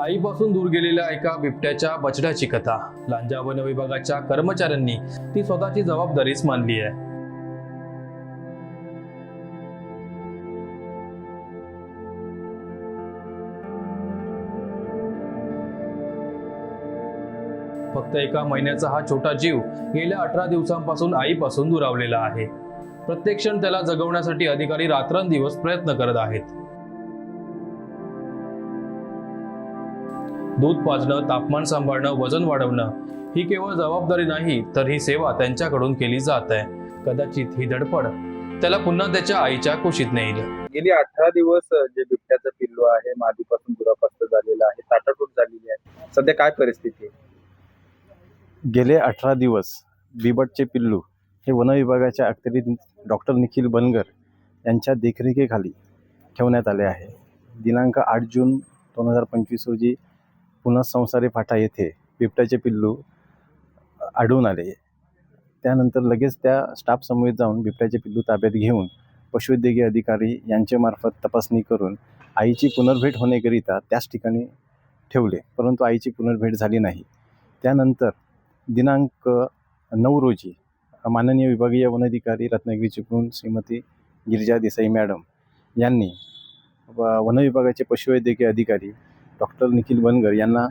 आईपासून दूर गेलेल्या एका बिबट्याच्या बछड्याची कथा. लांजा वन विभागाच्या कर्मचाऱ्यांनी ती स्वतःची जबाबदारीच मानली आहे. फक्त एका महिन्याचा हा छोटा जीव गेल्या अठरा दिवसांपासून आईपासून दुरावलेला आहे. प्रत्येक क्षण त्याला जगवण्यासाठी अधिकारी रात्रंदिवस प्रयत्न करत आहेत. दूध पाजणं तापमान सांभाळणं वजन वाढवणं ही केवळ जबाबदारी नाही तर ही सेवा त्यांच्याकडून केली जात आहे. कदाचित ही धडपड त्याला पुन्हा त्याच्या आईच्या कुशीत नेईल. गेली अठरा दिवस जे बिबट्याचं पिल्लू आहे मादीपासून दुरापास्त झालेलं आहे ताटातूट झालेली आहे. सध्या काय परिस्थिती आहे? गेले अठरा दिवस बिबटचे पिल्लू हे वनविभागाच्या अखत्यारीत डॉक्टर निखिल बनगर यांच्या देखरेखीखाली ठेवण्यात आले आहे. दिनांक आठ जून दोन हजार पंचवीस रोजी पुन्हा संसारी फाटा येथे बिबट्याचे पिल्लू आढळून आले. त्यानंतर लगेच त्या स्टाफ समवेत जाऊन बिबट्याचे पिल्लू ताब्यात घेऊन पशुवैद्यकीय अधिकारी यांच्यामार्फत तपासणी करून आईची पुनर्भेट होण्याकरिता त्याच ठिकाणी ठेवले परंतु आईची पुनर्भेट झाली नाही. त्यानंतर दिनांक नऊ रोजी माननीय विभागीय वनाधिकारी रत्नागिरी चिपळूण श्रीमती गिरिजा देसाई मॅडम यांनी व वनविभागाचे पशुवैद्यकीय अधिकारी डॉक्टर निखिल बनगर यांना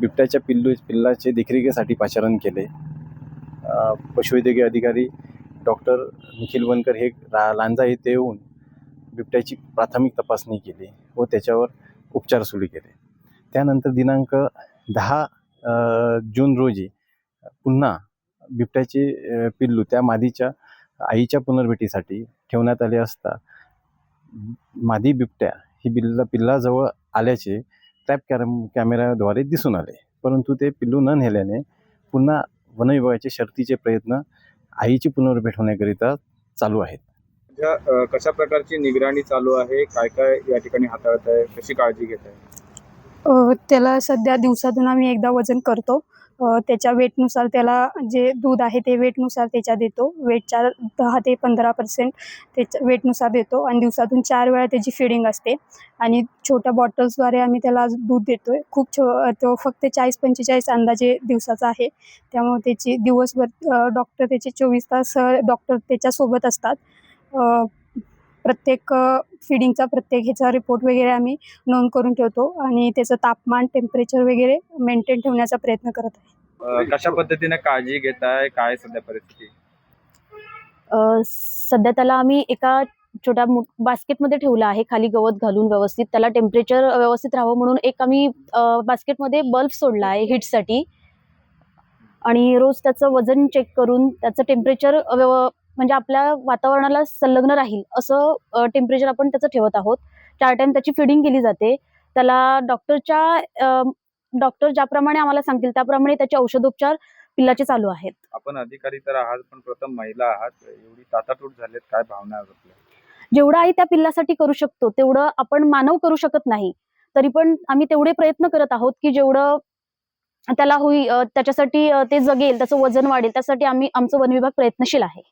बिबट्याच्या पिल्लू पिल्लाचे देखरेखीसाठी पाचारण केले. पशुवैद्यकीय अधिकारी डॉक्टर निखिल बनकर हे रा लांजा येथे येऊन बिबट्याची प्राथमिक तपासणी केली व त्याच्यावर उपचार सुरू केले. त्यानंतर दिनांक दहा जून रोजी पुन्हा बिबट्याचे पिल्लू त्या मादीच्या आईच्या पुनर्भेटीसाठी ठेवण्यात आले असता मादी बिबट्या ही बिल्ला पिल्लाजवळ आल्याचे ट्रॅप कॅम कॅमेऱ्याद्वारे दिसून आले. परंतु ते पिल्लू न नेल्याने पुन्हा वनविभागाचे शर्तीचे प्रयत्न आईची पुनर्भेट होण्याकरिता चालू आहेत. सध्या कशा प्रकारची निगराणी चालू आहे? काय काय या ठिकाणी हाताळत आहे? कशी काळजी घेत आहे? त्याला सध्या दिवसातून आम्ही एकदा वजन करतो. त्याच्या वेटनुसार त्याला जे दूध आहे ते वेटनुसार त्याच्या देतो. वेटच्या दहा ते पंधरा पर्सेंट त्याच्या वेटनुसार देतो आणि दिवसातून चार वेळा त्याची फिडिंग असते. आणि छोट्या बॉटल्सद्वारे आम्ही त्याला दूध देतो आहे खूप छो तो फक्त चाळीस पंचेचाळीस अंदाजे दिवसाचा आहे. त्यामुळे त्याची दिवसभर डॉक्टर त्याचे चोवीस तास डॉक्टर त्याच्यासोबत असतात. प्रत्येक फिडिंगचा प्रत्येक ह्याचा रिपोर्ट वगैरे आम्ही नोंद करून ठेवतो आणि त्याचं तापमान टेम्परेचर वगैरे मेंटेन ठेवण्याचा प्रयत्न करत आहे. कशा पद्धतीने काळजी घेत आहे? काय सध्या परिस्थिती? अ, सध्या त्याला आम्ही एका छोट्या मु- बास्केटमध्ये ठेवलं आहे खाली गवत घालून व्यवस्थित. त्याला टेम्परेचर व्यवस्थित राहावं म्हणून एक आम्ही अ, बास्केटमध्ये बल्ब सोडला आहे हीटसाठी आणि रोज त्याचं वजन चेक करून त्याचं टेम्परेचर म्हणजे आपल्या वातावरणाला संलग्न राहील असं टेम्परेचर आपण त्याचं ठेवत आहोत. चार टाइम त्याची फिडिंग केली जाते. त्याला डॉक्टरच्या डॉक्टर ज्याप्रमाणे आम्हाला सांगतील त्याप्रमाणे त्याचे औषधोपचार पिल्लाचे चालू आहेत. आपण अधिकारी तर आहात पण प्रथम महिला आहात. एवढी ताटातूट झालेत काय भावना जेवढं आई त्या पिल्लासाठी करू शकतो तेवढं आपण मानव करू शकत नाही. तरी पण आम्ही तेवढे प्रयत्न करत आहोत की जेवढं त्याला होई अं, त्याच्यासाठी ते जगेल त्याचं वजन वाढेल त्यासाठी आम्ही आमचं वन विभाग प्रयत्नशील आहे.